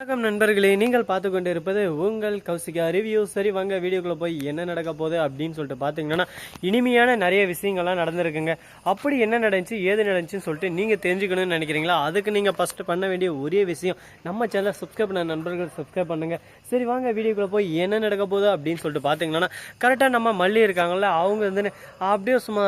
வணக்கம் நண்பர்களே நீங்கள் பார்த்து கொண்டு இருப்பது உங்கள் கௌசிகா ரிவ்யூ. சரி வாங்க வீடியோக்குள்ளே போய் என்ன நடக்க போகுது அப்படின்னு சொல்லிட்டு பார்த்தீங்கன்னா இனிமையான நிறைய விஷயங்கள்லாம் நடந்திருக்குங்க. அப்படி என்ன நடந்துச்சு ஏது நடந்துச்சுன்னு சொல்லிட்டு நீங்கள் தெரிஞ்சுக்கணும்னு நினைக்கிறீங்களா? அதுக்கு நீங்கள் ஃபஸ்ட்டு பண்ண வேண்டிய ஒரே விஷயம் நம்ம சேனலை சப்ஸ்கிரைப் பண்ண நண்பர்கள் சப்ஸ்கிரைப் பண்ணுங்கள் சரி வாங்க வீடியோக்குள்ளே போய் என்ன நடக்க போகுது அப்படின்னு சொல்லிட்டு பார்த்தீங்கன்னா கரெக்டாக நம்ம மல்லி இருக்காங்கள அவங்க வந்து அப்படியே சும்மா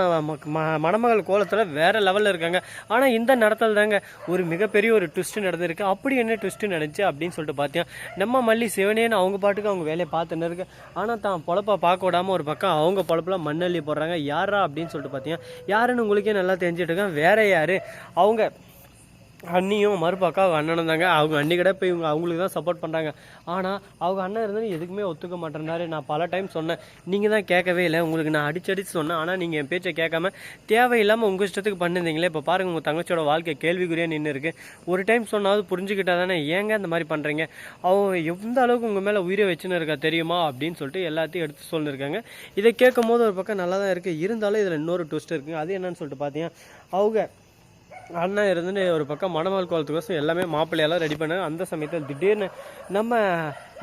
ம- மணமகள் கோலத்தில் வேறு லெவலில் இருக்காங்க. ஆனால் இந்த நடத்தல் தாங்க ஒரு மிகப்பெரிய ஒரு ட்விஸ்ட்டு நடந்திருக்கு. அப்படி என்ன ட்விஸ்ட்டு நடந்துச்சு அப்படின்னு சொல்லிட்டு பார்த்தியா நம்ம மல்லி சிவனேன்னு அவங்க பாட்டுக்கு அவங்க வேலையை பார்த்துன்னு இருக்கு. ஆனால் தான் பொழப்ப பார்க்க விடாம ஒரு பக்கம் அவங்க பொழப்புல மண்ணள்ளி போடுறாங்க. யாரா அப்படின்னு சொல்லிட்டு பார்த்தீங்க யாருன்னு உங்களுக்கே நல்லா தெரிஞ்சுட்டு இருக்கேன். வேற யாரு? அவங்க அண்ணியும் மறுபக்கம் அவங்க அண்ணனும் தாங்க. அவங்க அண்ணி கூட போய் இவங்க அவங்களுக்கு தான் சப்போர்ட் பண்ணுறாங்க ஆனால் அவங்க அண்ணன் இருந்தாலும் எதுக்குமே ஒத்துக்க மாட்டேறாரு நான் பல டைம் சொன்னேன். நீங்கள் தான் கேட்கவே இல்லை. உங்களுக்கு நான் அடிச்சடிச்சு சொன்னேன். ஆனால் நீங்கள் என் பேச்சை கேட்காம தேவையில்லாமல் உங்கள் இஷ்டத்துக்கு பண்ணிருந்தீங்களே. இப்போ பாருங்கள் உங்கள் தங்கச்சியோட வாழ்க்கை கேள்விக்குறியாக நின்று இருக்கு. ஒரு டைம் சொன்னாவது புரிஞ்சுக்கிட்டா தானே? ஏங்க இந்த மாதிரி பண்ணுறீங்க அவங்க எந்த அளவுக்கு உங்கள் மேலே உயிரை வச்சுன்னு இருக்கா தெரியுமா? அப்படின்னு சொல்லிட்டு எல்லாத்தையும் எடுத்து சொல்லியிருக்காங்க இதை கேட்கும் போது ஒரு பக்கம் நல்லா தான் இருக்குது இருந்தாலும் இதில் இன்னொரு ட்விஸ்ட் இருக்குங்க அது என்னன்னு சொல்லிட்டு பார்த்தீங்கன்னா அவங்க அண்ணன் இருந்துட்டு ஒரு பக்கம் மணமால் கோலத்துக்கோசம் எல்லாமே மாப்பிள்ளையெல்லாம் ரெடி பண்ணாங்க அந்த சமயத்தில் திடீர்னு நம்ம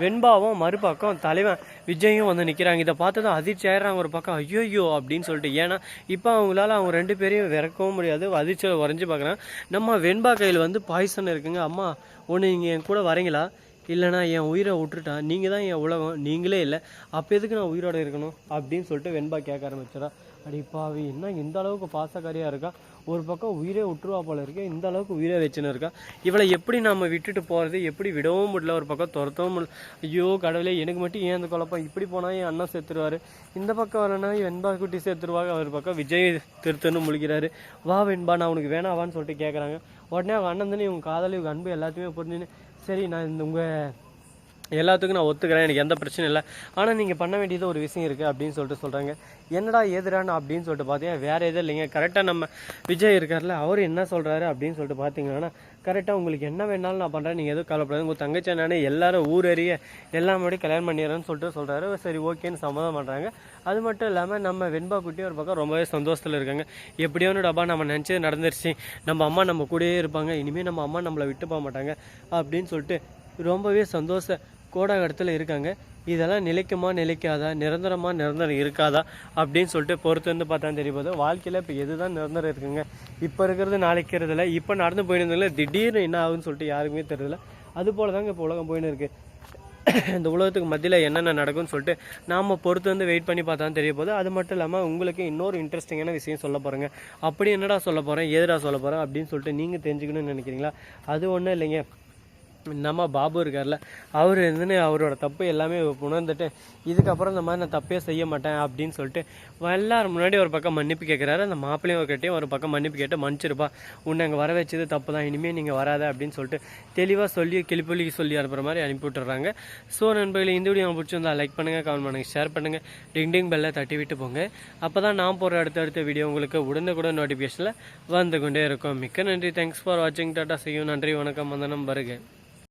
வெண்பாவும் மறுபக்கம் தலைவன் விஜயும் வந்து நிற்கிறாங்க இதை பார்த்து தான் அதிர்ச்சி ஆயிடுறாங்க ஒரு பக்கம். ஐயோயோ அப்படின்னு சொல்லிட்டு. ஏன்னா இப்போ அவங்களால அவங்க ரெண்டு பேரையும் விறக்கவும் முடியாது. அதிர்ச்சியில் உறைஞ்சி பார்க்குறாங்க. நம்ம வெண்பா கையில் வந்து பாய்சன் இருக்குங்க. அம்மா ஒன்று நீங்கள் என் கூட வரீங்களா? இல்லைனா என் உயிரை விட்டுட்டான் நீங்கள் தான் என் உலகம். நீங்களே இல்லை. அப்போ எதுக்கு நான் உயிரோட இருக்கணும்? அப்படின்னு சொல்லிட்டு வெண்பா கேட்க ஆரம்பிச்சிடா அடிப்பாவி பாவி என்ன இந்த அளவுக்கு பாசக்காரியாக இருக்கா? ஒரு பக்கம் உயிரே விட்டுருவா போல இருக்கே இந்த அளவுக்கு உயிரே வச்சுன்னு இருக்கா? இவளை எப்படி நம்ம விட்டுட்டு போகிறது எப்படி விடவும் முடியல ஒரு பக்கம் துரத்தவும் முடியல. ஐயோ கடவுளே எனக்கு மட்டும் ஏன் அந்த குழப்பம்? இப்படி போனால் என் அண்ணன் சேர்த்துருவார் இந்த பக்கம் வரனா வெண்பா குட்டி சேர்த்துருவாங்க ஒரு பக்கம் விஜய் திருத்தன்னு முழிக்கிறாரு. வா வெண்பா நான் உனக்கு வேணாவான்னு சொல்லிட்டு கேட்குறாங்க உடனே அவங்க அண்ணன் தானே இவங்க காதல் இவங்க அன்பு எல்லாத்தையுமே புரிஞ்சுன்னு சரி நான் இந்த உங்கள் எல்லாத்துக்கும் நான் ஒத்துக்கிறேன். எனக்கு எந்த பிரச்சனையும் இல்லை. ஆனால் நீங்கள் பண்ண வேண்டியது ஒரு விஷயம் இருக்குது அப்படின்னு சொல்லிட்டு சொல்கிறாங்க என்னடா எதிரான அப்படின்னு சொல்லிட்டு பார்த்தீங்கன்னா வேறு எதுவும் இல்லைங்க. கரெக்டாக நம்ம விஜய் இருக்கார்ல அவர் என்ன சொல்கிறாரு அப்படின்னு சொல்லிட்டு பார்த்தீங்கன்னா கரெக்டாக உங்களுக்கு என்ன வேணாலும் நான் பண்ணுறேன் நீங்கள் எதுவும் கவலைப்படாது உங்கள் தங்கச்சி நானே எல்லாரும் ஊரறிய எல்லாம் முன்னாடி கல்யாணம் பண்ணிடுறேன்னு சொல்லிட்டு சொல்கிறாரு சரி ஓகேன்னு சம்மதம் பண்ணுறாங்க அது மட்டும் இல்லாமல் நம்ம வெண்பா குட்டி ஒரு பக்கம் ரொம்பவே சந்தோஷத்தில் இருக்காங்க. எப்படியோ டப்பா நம்ம நினச்சது நடந்துருச்சு. நம்ம அம்மா நம்ம கூடயே இருப்பாங்க. இனிமேல் நம்ம அம்மா நம்மளை விட்டு போக மாட்டாங்க அப்படின்னு சொல்லிட்டு ரொம்பவே சந்தோஷ கோடாகடத்தில் இருக்காங்க. இதெல்லாம் நிலைக்குமா நிலைக்காதா? நிரந்தரமாக நிரந்தரம் இருக்காதா? அப்படின்னு சொல்லிட்டு பொறுத்து வந்து பார்த்தா தெரியும். வாழ்க்கையில் இப்போ எதுதான் நிரந்தரம் இருக்குங்க? இப்போ இருக்கிறது நாளைக்கிறதுல இல்லை இப்போ நடந்து போயிருந்ததில்ல திடீர்னு என்ன ஆகுதுன்னு சொல்லிட்டு யாருக்குமே தெரியல அது போல தாங்க இப்போ உலகம் போயின்னு இருக்குது இந்த உலகத்துக்கு மத்தியில் என்னென்ன நடக்கும்னு சொல்லிட்டு நாம் பொறுத்து வந்து வெயிட் பண்ணி பார்த்தா தெரிய போகுது. அது மட்டும் இல்லாமல் உங்களுக்கு இன்னொரு இன்ட்ரெஸ்டிங்கான விஷயம் சொல்ல போகிறேங்க அப்படி என்னடா சொல்ல போகிறேன் எதுடா சொல்ல போகிறேன் அப்படின்னு சொல்லிட்டு நீங்கள் தெரிஞ்சுக்கணும்னு நினைக்கிறீங்களா? அது ஒன்றும் இல்லைங்க. நம்ம பாபு இருக்கார்ல அவர் இருந்துன்னு அவரோட தப்பு எல்லாமே உணர்ந்துட்டு இதுக்கப்புறம் இந்த மாதிரி நான் தப்பே செய்ய மாட்டேன் அப்படின்னு சொல்லிட்டு எல்லாரும் முன்னாடி ஒரு பக்கம் மன்னிப்பு கேட்குறாரு அந்த மாப்பிள்ளையும் ஒரு ஒரு பக்கம் மன்னிப்பு கேட்டு மன்னிச்சிருப்பா. உன்னை அங்கே வர வச்சது தப்பு தான் இனிமேல் நீங்கள் வராத அப்படின்னு சொல்லிட்டு தெளிவாக சொல்லி கிளிப்பொலி சொல்லி அனுப்புகிற மாதிரி அனுப்பி விட்டுறாங்க. ஸோ நண்பர்களே இந்த வீடியோ பிடிச்சிருந்தா லைக் பண்ணுங்கள் கமெண்ட் பண்ணுங்கள் ஷேர் பண்ணுங்கள் டிங் டிங் பெல்லை தட்டி விட்டு போங்க. அப்போ தான் நான் போகிற அடுத்தடுத்த வீடியோ உங்களுக்கு உடனுக்குடன் நோட்டிஃபிகேஷனில் வந்து கொண்டே இருக்கும். மிக்க நன்றி. தேங்க்ஸ் ஃபார் வாட்சிங் டாட்டா செய்யும் நன்றி வணக்கம். வந்தனம் வருகை.